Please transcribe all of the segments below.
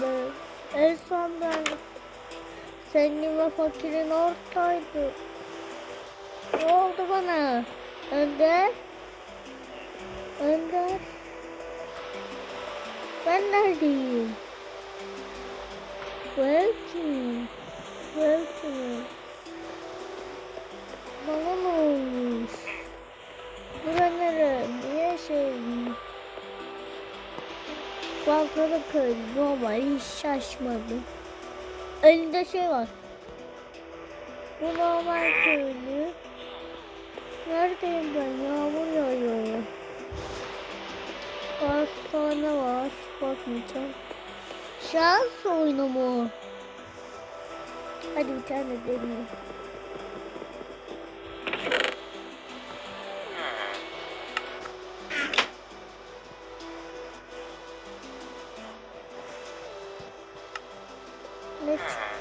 ben. En son ben zengin ve fakirin ortaydı. Ne oldu bana? Önder? Önder? Ben neredeyim? Welcome. Welcome. Bana ne olmuş? Bura nere? Balkona köylü ama hiç şaşmadım. Elinde şey var. Bu normal köylü. Neredeyim ben? Yağmur yağıyor. Hastane var. Bakmayacağım. Şans oyunu mu? Hadi bir tane deneyeyim.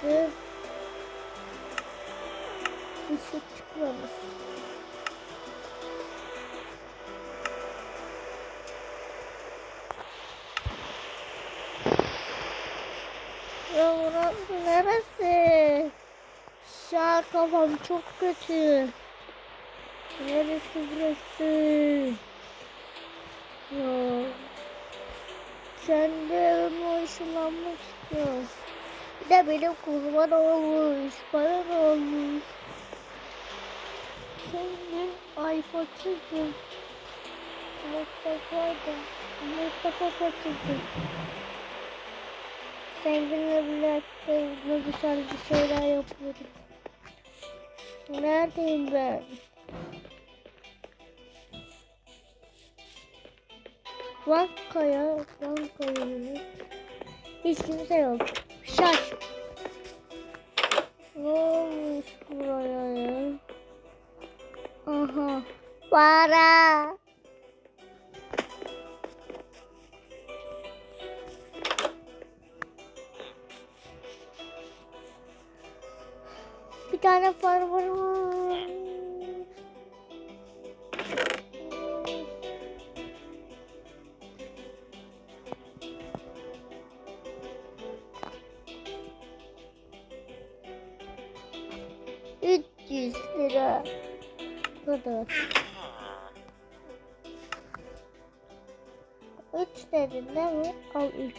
Çıktı? Bir şey çıkmamış. Ya burası neresi? Şu an kafam çok kötü. Neresi burası? Ya. Kendi evime ışınlanmak istiyorum. Bir de benim kurban olmuş. Ne olmuş? Senin fakirdim. Mustafa'ydım. Mustafa fakirdim. Zenginle birlikte ne güzel bir şeyler yapıyorduk. Neredeyim ben? Bankaya, bankaya. Hiç kimse yok. Şaş. Ne olmuş buraya ya? Aha. Para. Bir tane para var mı? Üç yüz lira. Kadar. Üç dedin değil mi? Al üç.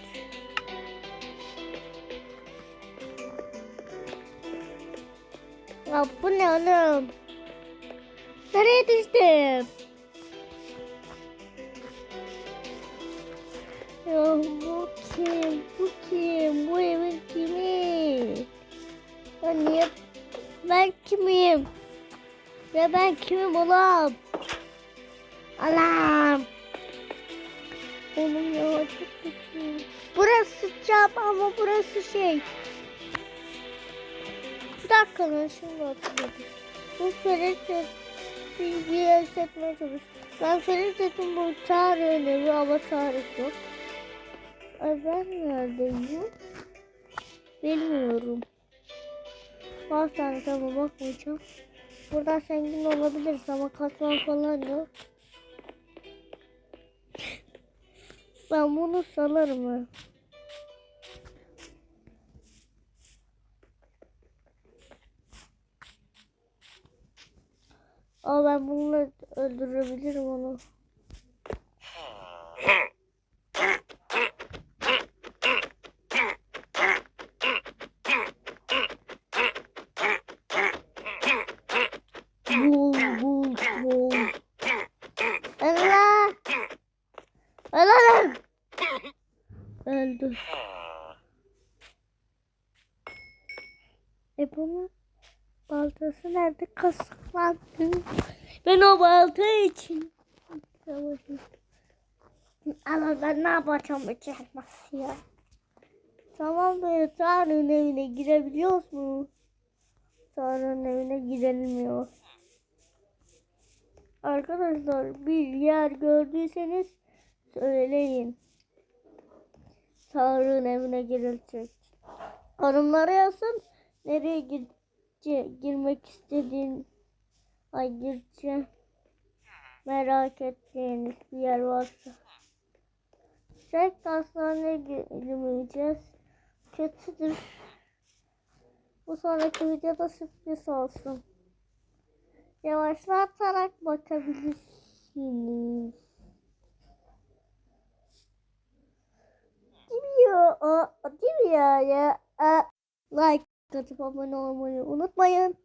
Ya bu ne oğlum? Nereye düştüm? Ya bu kim? Bu kim? Bu evin kimi? Ya niye? Ben kimim? Ya ben kimim oğlum? Alam. Oğlum ya çok kötü. Burası cam ama burası şey. Bir dakika ben şimdi hatırladım. Bu Ferit bilgiyi hissetmeye çalış. Ben Ferit dedim bu tarih önemli ama tarih yok. Ay ben neredeyim? Bilmiyorum. Hastane tamam bakmayacağım. Buradan zengin olabiliriz ama kasman falan yok. Ben bunu salarım ha. Aa ben bununla öldürebilirim onu. Allah! Öldü. E bunun baltası nerede? Kasıklandı. Ben o balta için savaşıyorum. Ama ben ne yapacağım içermez ya. Tamam da Tanrı'nın evine girebiliyoruz mu? Tanrı'nın evine girilmiyor. Arkadaşlar bir yer gördüyseniz söyleyin. Tanrı'nın evine girilecek. Hanımlara yazın. Nereye gir girmek istediğin ay gireceğim. Merak ettiğiniz bir yer varsa. Direkt hastaneye girmeyeceğiz. Kötüdür. Bu sonraki videoda sürpriz olsun. Yavaşlatarak bakabilirsiniz. Değil Aa, Değil mi ya? Like atıp abone olmayı unutmayın.